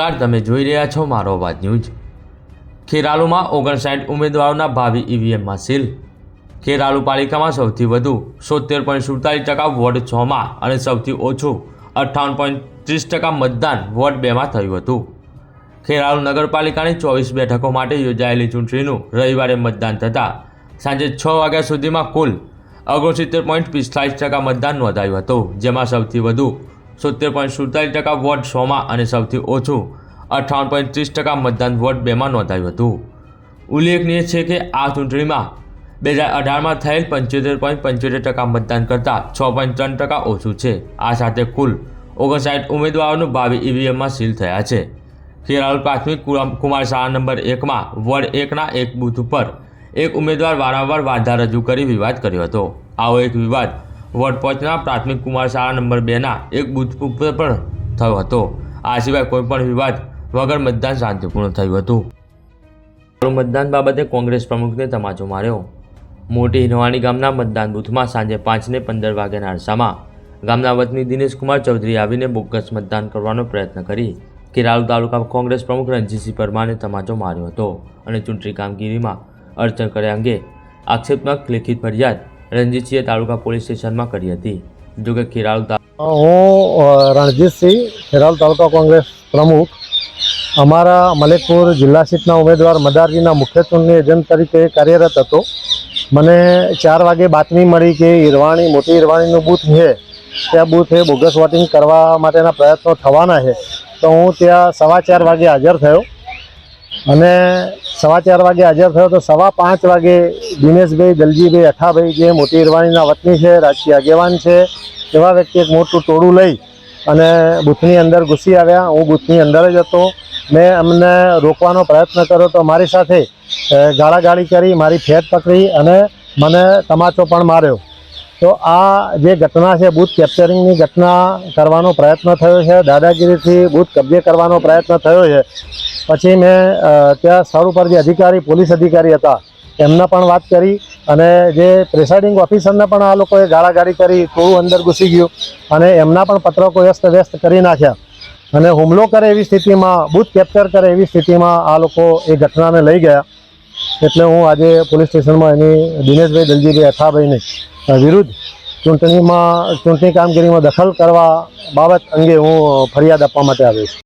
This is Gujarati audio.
નમસ્કાર, તમે જોઈ રહ્યા છો મારો અવાજ ન્યૂઝ. ખેરાલુમાં ઓગણસાઠ ઉમેદવારોના ભાવિ ઈવીએમમાં સીલ. ખેરાલુ પાલિકામાં સૌથી વધુ સોતેર પોઈન્ટ સુડતાલીસ ટકા વોર્ડ છમાં અને સૌથી ઓછું અઠ્ઠાવન પોઈન્ટ ત્રીસ ટકા મતદાન વોર્ડ બેમાં થયું હતું. ખેરાલુ નગરપાલિકાની ચોવીસ બેઠકો માટે યોજાયેલી ચૂંટણીનું રવિવારે મતદાન થતાં સાંજે છ વાગ્યા સુધીમાં કુલ ઓગણસિત્તેર પોઈન્ટ પિસ્તાલીસ ટકા મતદાન નોંધાયું હતું, જેમાં સૌથી વધુ સોતેર પોઈન્ટ સુડતાલીસ ટકા વોટ સોમાં અને સૌથી ઓછું અઠ્ઠાવન પોઈન્ટ ત્રીસ ટકા મતદાન વોર્ડ બેમાં નોંધાયું હતું. ઉલ્લેખનીય છે કે આ ચૂંટણીમાં બે હજાર અઢારમાં થયેલ પંચોતેર પોઈન્ટ પંચોતેર ટકા મતદાન કરતાં છ પોઈન્ટ ત્રણ ટકા ઓછું છે. આ સાથે કુલ ઓગણસાઠ ઉમેદવારોનું ભાવિ ઈવીએમમાં સીલ થયા છે. ખેરાલ પ્રાથમિક કુમાર શાળા નંબર એકમાં વોર્ડ એકના એક બૂથ ઉપર એક ઉમેદવાર વારંવાર વાંધા રજૂ કરી વિવાદ કર્યો હતો. આવો એક વિવાદ વોર્ડ પાંચના પ્રાથમિક કુમાર શાળા નંબર બેના એક બૂથ ઉપર પણ થયો હતો. આ સિવાય કોઈપણ વિવાદ વગર મતદાન શાંતિપૂર્ણ થયું હતું. મતદાન બાબતે કોંગ્રેસ પ્રમુખને તમાચો માર્યો. મોટી હિરવાણી ગામના મતદાન બૂથમાં સાંજે પાંચને પંદર વાગ્યાના અરસામાં ગામના વતની દિનેશકુમાર ચૌધરી આવીને બોગસ મતદાન કરવાનો પ્રયત્ન કરી. કિરાલુ તાલુકા કોંગ્રેસ પ્રમુખ રણજીતસિંહ પરમારને તમાચો માર્યો હતો અને ચૂંટણી કામગીરીમાં અડચણ કર્યા અંગે આક્ષેપમાં લેખિત ફરિયાદ રણજીતસિંહે તાલુકા પોલીસ સ્ટેશનમાં કરી હતી. જોકે ખેરાલુ હું રણજીતસિંહ, ખેરાલ તાલુકા કોંગ્રેસ પ્રમુખ. અમારા મલેકપુર જિલ્લા સીટના ઉમેદવાર મદારજીના મુખ્ય ચૂંટણી એજન્ટ તરીકે કાર્યરત હતો. મને ચાર વાગે બાતમી મળી કે ઈરવાણી, મોટી ઈરવાણીનું બૂથ છે. ત્યાં બૂથે બોગસ વોટિંગ કરવા માટેના પ્રયત્નો થવાના છે. તો હું ત્યાં સવા ચાર વાગે હાજર થયો. અને સવા ચાર વાગે હાજર થયો તો સવા પાંચ વાગે દિનેશભાઈ, દલજીભાઈ, અઠાભાઈ જે મોટી ઇરવાણીના વતની છે, રાજકીય આગેવાન છે, એવા વ્યક્તિ એક મોટું ટોળું લઈ અને બૂથની અંદર ઘૂસી આવ્યા. હું બૂથની અંદર જ હતો. મેં અમને રોકવાનો પ્રયત્ન કર્યો તો મારી સાથે ગાળાગાળી કરી, મારી ફેટ પકડી અને મને તમાચો પણ માર્યો. તો આ જે ઘટના છે, બૂથ કેપ્ચરિંગની ઘટના કરવાનો પ્રયત્ન થયો છે, દાદાગીરીથી બૂથ કબજે કરવાનો પ્રયત્ન થયો છે. પછી મેં ત્યાં સ્થળ ઉપર જે અધિકારી, પોલીસ અધિકારી હતા, એમને પણ વાત કરી અને જે પ્રિસાઇડિંગ ઓફિસરને પણ આ લોકોએ ગાળાગાળી કરી, થોડું અંદર ઘૂસી ગયું અને એમના પણ પત્રકો વ્યસ્ત વ્યસ્ત કરી નાખ્યા. અને હુમલો કરે એવી સ્થિતિમાં, બૂથ કેપ્ચર કરે એવી સ્થિતિમાં આ લોકો એ ઘટનાને લઈ ગયા. એટલે હું આજે પોલીસ સ્ટેશનમાં એની દિનેશભાઈ દલજીભાઈ અઠાભાઈની વિરુદ્ધ ચૂંટણીમાં ચૂંટણી કામગીરીમાં દખલ કરવા બાબત અંગે હું ફરિયાદ આપવા માટે આવ્યો છું